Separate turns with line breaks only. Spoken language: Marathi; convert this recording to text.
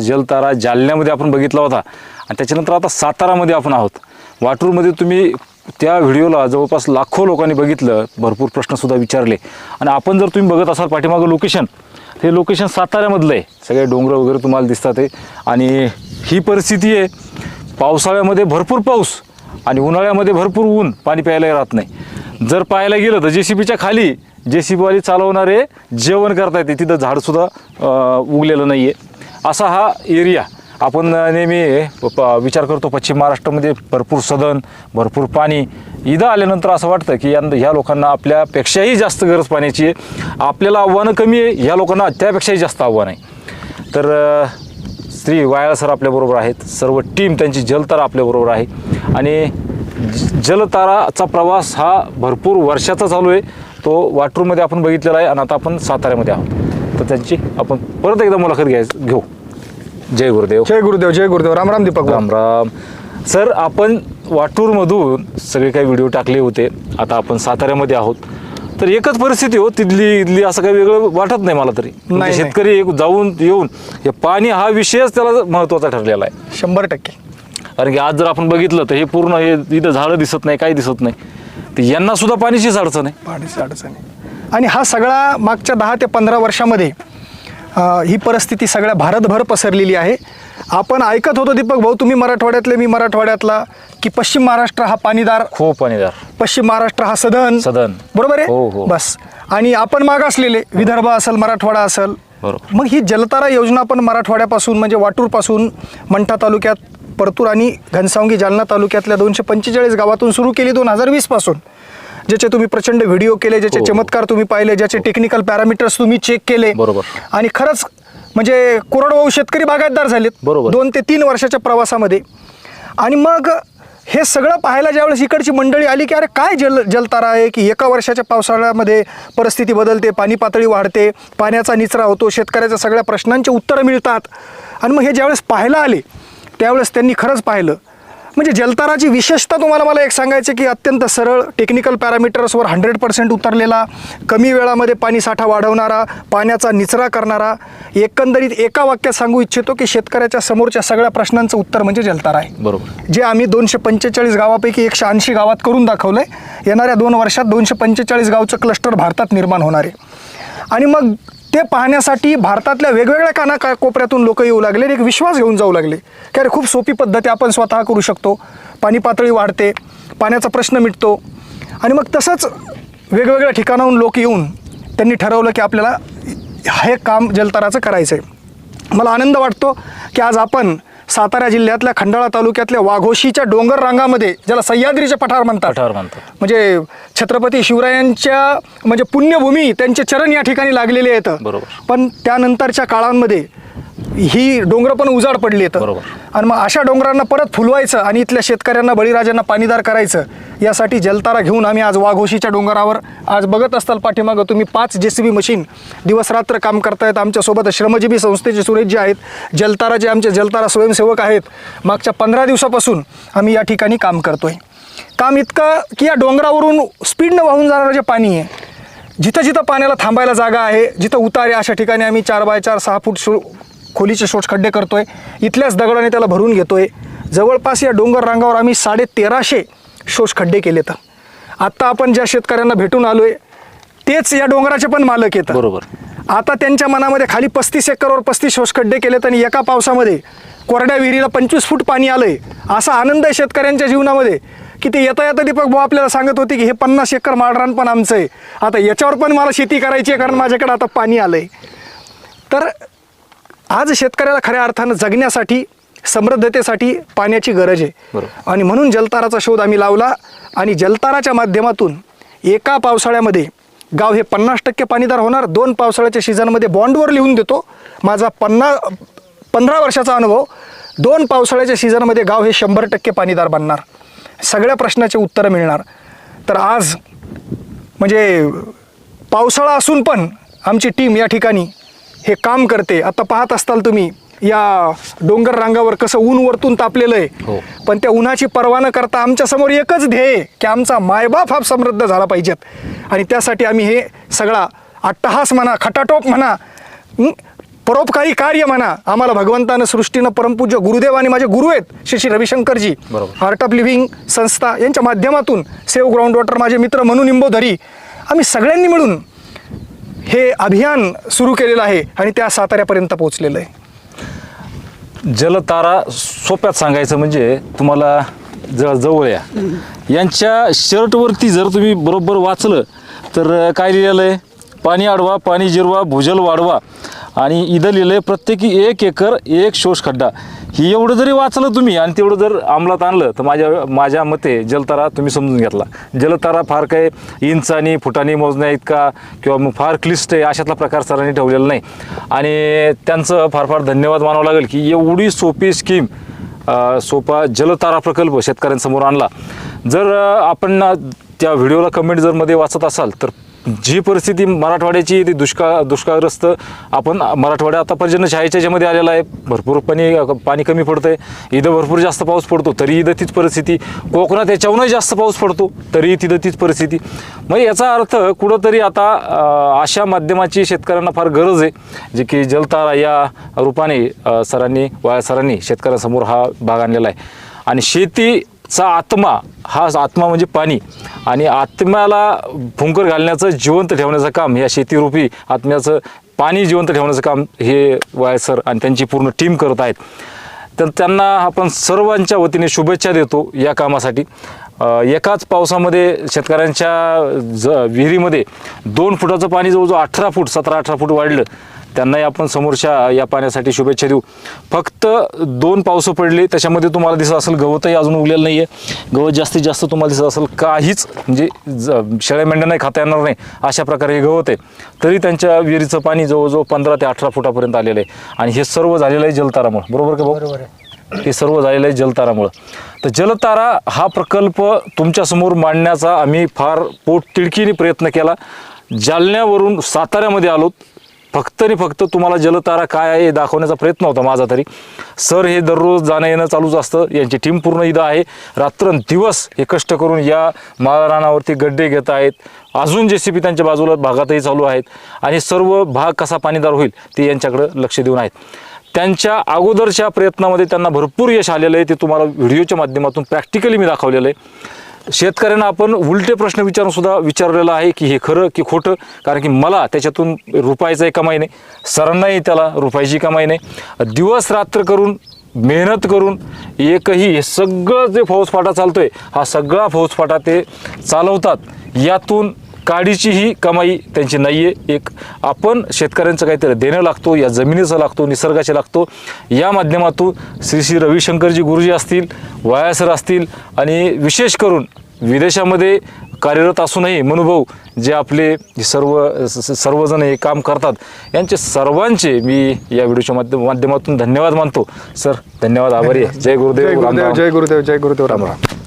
जलतारा जालन्यामध्ये आपण बघितला होता. आणि त्याच्यानंतर आता सातारामध्ये आपण आहोत. वाटूरमध्ये तुम्ही त्या व्हिडिओला जवळपास लाखो लोकांनी बघितलं भरपूर प्रश्नसुद्धा विचारले. आणि आपण जर तुम्ही बघत असाल पाठीमागं लोकेशन हे लोकेशन साताऱ्यामधलं आहे. सगळे डोंगर वगैरे तुम्हाला दिसतात आहे आणि ही परिस्थिती आहे पावसाळ्यामध्ये भरपूर पाऊस आणि उन्हाळ्यामध्ये भरपूर ऊन पाणी प्यायला राहत नाही. जर पाहायला गेलं तर जे सी बीच्या खाली जे सी बीवाली चालवणारे जेवण करता येते तिथं झाडसुद्धा उगलेलं नाही आहे असा हा एरिया. आपण नेहमी प- विचार करतो पश्चिम महाराष्ट्रामध्ये भरपूर सदन भरपूर पाणी. इथं आल्यानंतर असं वाटतं की यंदा ह्या लोकांना आपल्यापेक्षाही जास्त गरज पाण्याची आहे. आपल्याला आव्हानं कमी आहे ह्या लोकांना त्यापेक्षाही जास्त आव्हान आहे. तर स्त्री श्री वायाळ सर आपल्याबरोबर आहेत. सर्व टीम त्यांची जलतारा आपल्याबरोबर आहे. आणि जलताराचा प्रवास हा भरपूर वर्षाचा चालू आहे. तो वाटरूमध्ये आपण बघितलेला आहे आणि आता आपण साताऱ्यामध्ये आहोत. तर त्यांची आपण परत एकदा मुलाखत घ्यायचं घेऊ. जय गुरुदेव.
जय गुरुदेव जय गुरुदेव. राम राम दीपक.
राम राम. सर आपण वाटूरमधून सगळे काही व्हिडिओ टाकले होते. आता आपण साताऱ्यामध्ये आहोत. तर एकच परिस्थिती हो तिथली इथली असं काही वेगळं वाटत नाही मला तरी. म्हणजे
नाही.
शेतकरी एक जाऊन येऊन हे पाणी हा विषयच त्याला महत्त्वाचा ठरलेला आहे.
शंभर टक्के.
कारण की आज जर आपण बघितलं तर हे पूर्ण हे इथं झाडं दिसत नाही काही दिसत नाही. तर यांना सुद्धा पाणीचीच अडचण आहे.
पाण्याची अडचण आहे. आणि हा सगळा मागच्या दहा ते पंधरा वर्षामध्ये ही परिस्थिती सगळ्या भारतभर पसरलेली आहे. आपण ऐकत होतो दीपक भाऊ तुम्ही मराठवाड्यातले मी मराठवाड्यातला की पश्चिम महाराष्ट्र हा पाणीदार.
खूप पाणीदार.
पश्चिम महाराष्ट्र हा सदन.
सदन.
बरोबर
हो,
आहे?
हो.
बस. आणि आपण मागासलेले विदर्भ असेल मराठवाडा असेल
बरोबर.
मग ही जलतारा योजना पण मराठवाड्यापासून म्हणजे वाटूरपासून मंठा तालुक्यात परतूर आणि घनसावंगी जालना तालुक्यातल्या दोनशे पंचेचाळीस गावातून सुरू केली दोन हजार वीसपासून. ज्याचे तुम्ही प्रचंड व्हिडिओ केले ज्याचे
हो.
चमत्कार तुम्ही पाहिले ज्याचे टेक्निकल पॅरामीटर्स तुम्ही चेक केले
बरोबर.
आणि खरंच म्हणजे कोरडवाहू शेतकरी बागायतदार झालेत
बरोबर.
दोन ते तीन वर्षाच्या प्रवासामध्ये आणि मग हे सगळं पाहायला ज्यावेळेस इकडची मंडळी आली की अरे काय जल जलतारा आहे की एका वर्षाच्या पावसाळ्यामध्ये परिस्थिती बदलते पाणी पातळी वाढते पाण्याचा निचरा होतो शेतकऱ्याच्या सगळ्या प्रश्नांची उत्तरं मिळतात आणि मग हे ज्यावेळेस पाहायला आले त्यावेळेस त्यांनी खरंच पाहिलं म्हणजे जलताराची विशेषता तुम्हाला मला एक सांगायचं की अत्यंत सरळ टेक्निकल पॅरामीटर्सवर हंड्रेड पर्सेंट उतरलेला कमी वेळामध्ये पाणी साठा वाढवणारा पाण्याचा निचरा करणारा एकंदरीत एका वाक्यात सांगू इच्छितो की शेतकऱ्याच्या समोरच्या सगळ्या प्रश्नांचं उत्तर म्हणजे जलतारा आहे.
बरोबर.
जे आम्ही दोनशे पंचेचाळीस गावापैकी एकशे ऐंशी गावात करून दाखवलं आहे येणाऱ्या दोन वर्षात दोनशे पंचेचाळीस गावचं क्लस्टर भारतात निर्माण होणार आहे. आणि मग ते पाहण्यासाठी भारतातल्या वेगवेगळ्या काना का कोपऱ्यातून लोक येऊ लागले आणि एक विश्वास घेऊन जाऊ लागले. की अरे खूप सोपी पद्धती आपण स्वतः करू शकतो. पाणी पातळी वाढते पाण्याचा प्रश्न मिटतो. आणि मग तसंच वेगवेगळ्या ठिकाणाहून लोक येऊन त्यांनी ठरवलं की आपल्याला हे काम जलतराचं करायचं आहे मला आनंद वाटतो की आज आपण सातारा जिल्ह्यातल्या खंडाळा तालुक्यातल्या वाघोशीच्या डोंगर रांगामध्ये ज्याला सह्याद्रीचे पठार म्हणतात
पठार म्हणतात.
म्हणजे छत्रपती शिवरायांच्या म्हणजे पुण्यभूमी त्यांचे चरण या ठिकाणी लागलेले आहेत
बरोबर.
पण त्यानंतरच्या काळांमध्ये ही डोंगर पण उजाड पडली आहेत
बरोबर.
आणि मग अशा डोंगरांना परत फुलवायचं आणि इथल्या शेतकऱ्यांना बळीराजांना पाणीदार करायचं यासाठी जलतारा घेऊन आम्ही आज वाघोशीच्या डोंगरावर आज बघत असताल पाठीमागं तुम्ही पाच जे सी बी मशीन दिवसरात्र काम करतायत. आमच्यासोबत श्रमजीवी संस्थेचे सुरेश जे आहेत जलतारा जे आमचे जलतारा स्वयंसेवक आहेत मागच्या पंधरा दिवसापासून आम्ही या ठिकाणी काम करतोय. काम इतकं की या डोंगरावरून स्पीडनं वाहून जाणारं जे पाणी आहे जिथं जिथं पाण्याला थांबायला जागा आहे जिथं उतार आहे अशा ठिकाणी आम्ही चार बाय चार सहा फूट शो खोलीचे शोष खड्डे करतोय. इथल्याच दगडाने त्याला भरून घेतोय. जवळपास या डोंगर रांगावर आम्ही साडे तेराशे शोष खड्डे केलेत. आत्ता आपण ज्या शेतकऱ्यांना भेटून आलोय तेच या डोंगराचे पण मालक येतात.
बरोबर.
आता त्यांच्या मनामध्ये खाली पस्तीस एकरवर पस्तीस शोष खड्डे केलेत आणि एका पावसामध्ये कोरड्या विहिरीला पंचवीस फूट पाणी आलंय. असा आनंद आहे शेतकऱ्यांच्या जीवनामध्ये की ते येता येता दीपक भाऊ आपल्याला सांगत होते की हे पन्नास एकर माळरान पण आमचं आहे. आता याच्यावर पण मला शेती करायची आहे कारण माझ्याकडे आता पाणी आलंय. तर आज शेतकऱ्याला खऱ्या अर्थानं जगण्यासाठी समृद्धतेसाठी पाण्याची गरज आहे. आणि म्हणून जलताराचा शोध आम्ही लावला आणि जलताराच्या माध्यमातून एका पावसाळ्यामध्ये गाव हे पन्नास टक्के पाणीदार होणार. दोन पावसाळ्याच्या सीझनमध्ये बॉन्डवर लिहून देतो. माझा पन्ना पंधरा वर्षाचा अनुभव दोन पावसाळ्याच्या सीझनमध्ये गाव हे शंभर टक्के पाणीदार बनणार. सगळ्या प्रश्नाचे उत्तरं मिळणार. तर आज म्हणजे पावसाळा असून पण आमची टीम या ठिकाणी हे काम करते आता पाहत असताल तुम्ही या डोंगर रांगावर कसं ऊन वरतून तापलेलं
हो.
आहे पण त्या उन्हाची पर्वा न करता आमच्यासमोर एकच ध्येय की आमचा मायबाप हा समृद्ध झाला पाहिजेत आणि त्यासाठी आम्ही हे सगळा अट्टहास म्हणा खटाटोप म्हणा हं, परोपकारी कार्य म्हणा आम्हाला भगवंतानं सृष्टीनं परमपूज्य गुरुदेव आणि माझे गुरु आहेत Shri Shri Ravishankarji. Art of living संस्था यांच्या माध्यमातून सेव्ह ग्राउंड वॉटर माझे मित्र म्हणून निंबोधरी आम्ही सगळ्यांनी मिळून हे अभियान सुरू केलेलं आहे आणि त्या साताऱ्यापर्यंत पोहोचलेलं आहे.
जलतारा सोप्यात सांगायचं म्हणजे तुम्हाला ज जवळ या. यांच्या शर्टवरती जर तुम्ही बरोबर वाचलं तर काय लिहिलेलं आहे? पाणी अडवा पाणी जिरवा भूजल वाढवा. आणि इथं लिहिलं आहे प्रत्येकी एक एकर एक शोष खड्डा ही एवढं जरी वाचलं तुम्ही आणि तेवढं जर अंमलात आणलं तर माझ्या माझ्या मते जलतारा तुम्ही समजून घेतला. जलतारा फार काही इंच आणि फुटानी मोजण्या इतका किंवा मग फार क्लिष्ट आहे अशातला प्रकार सरांनी ठेवलेला नाही. आणि त्यांचं फार फार धन्यवाद मानावं लागेल की एवढी सोपी स्कीम सोपा जलतारा प्रकल्प शेतकऱ्यांसमोर आणला. जर आपण त्या व्हिडिओला कमेंट जर मध्ये वाचत असाल तर जी परिस्थिती मराठवाड्याची ती दुष्काळ दुष्काळग्रस्त आपण मराठवाडा आता पर्जन्यशाहीच्या याच्यामध्ये आलेला आहे. भरपूर पाणी पाणी कमी पडतं आहे इथं भरपूर जास्त पाऊस पडतो तरी इथं तीच परिस्थिती. कोकणात याच्याहूनही जास्त पाऊस पडतो तरी तिथं तीच परिस्थिती. मग याचा अर्थ कुठंतरी आता अशा माध्यमाची शेतकऱ्यांना फार गरज आहे जे की जलतारा या रूपाने सरांनी वाया सरांनी शेतकऱ्यांसमोर हा भाग आणलेला आहे. आणि शेती चा आत्मा हा आत्मा म्हणजे पाणी. आणि आत्म्याला फुंकर घालण्याचं जिवंत ठेवण्याचं काम या शेतीरूपी आत्म्याचं पाणी जिवंत ठेवण्याचं काम हे वाय सर आणि त्यांची पूर्ण टीम करत आहेत. तर त्यांना आपण सर्वांच्या वतीने शुभेच्छा देतो या कामासाठी. एकाच पावसामध्ये शेतकऱ्यांच्या ज विहिरीमध्ये दोन फुटाचं पाणी जवळजवळ अठरा फूट सतरा अठरा फूट वाढलं. त्यांनाही आपण समोरच्या या पाण्यासाठी शुभेच्छा देऊ. फक्त दोन पावसं पडले त्याच्यामध्ये तुम्हाला दिसत असेल गवतही अजून उगलेलं नाही आहे गवत जास्तीत जास्त तुम्हाला दिसत असेल काहीच म्हणजे ज शेळ्या मेंढ्या नाही खाता येणार नाही अशा प्रकारे हे गवत आहे. तरी त्यांच्या विहिरीचं पाणी जवळजवळ पंधरा ते अठरा फुटापर्यंत आलेलं आहे. आणि हे सर्व झालेलं आहे जलतारामुळे. बरोबर का भाऊ? हे सर्व झालेलं आहे जलतारामुळं. तर जलतारा हा प्रकल्प तुमच्यासमोर मांडण्याचा आम्ही फार पोट तिडकीने प्रयत्न केला. जालन्यावरून साताऱ्यामध्ये आलो फक्त आणि फक्त तुम्हाला जलतारा काय आहे हे दाखवण्याचा प्रयत्न होता माझा तरी. सर हे दररोज जाणं येणं चालूच असतं. यांची टीम पूर्ण इथं आहे. रात्रंदिवस हे कष्ट करून या माळरानावरती गड्डे घेत आहेत. अजून जे सी पी त्यांच्या बाजूला भागातही चालू आहेत. आणि सर्व भाग कसा पाणीदार होईल ते यांच्याकडं लक्ष देऊन आहेत. त्यांच्या अगोदरच्या प्रयत्नामध्ये त्यांना भरपूर यश आलेलं आहे. ते तुम्हाला व्हिडिओच्या माध्यमातून प्रॅक्टिकली मी दाखवलेलं आहे. शेतकऱ्यांना आपण उलटे प्रश्न विचारून सुद्धा विचारलेलं आहे की हे खरं की खोटं? कारण की मला त्याच्यातून रुपायचाही कमाई नाही सरांनाही त्याला रुपायची कमाई नाही. दिवस रात्र करून मेहनत करून एकही हे सगळं जे फौजफाटा चालतो आहे हा सगळा फौजफाटा ते चालवतात. यातून काडीचीही कमाई त्यांची नाही आहे एक आपण शेतकऱ्यांचं काहीतरी देणं लागतो या जमिनीचं लागतो निसर्गाचे लागतो. या माध्यमातून श्री श्री रविशंकरजी गुरुजी असतील वायासर असतील आणि विशेष करून विदेशामध्ये कार्यरत असूनही मनुभव जे आपले सर्व सर्वजण हे काम करतात यांचे सर्वांचे मी या व्हिडिओच्या माध्यम माध्यमातून धन्यवाद मानतो. सर धन्यवाद आभारी आहे. जय
जय
गुरुदेव राम
गुरुदेव. जय गुरुदेव जय गुरुदेव राम राम.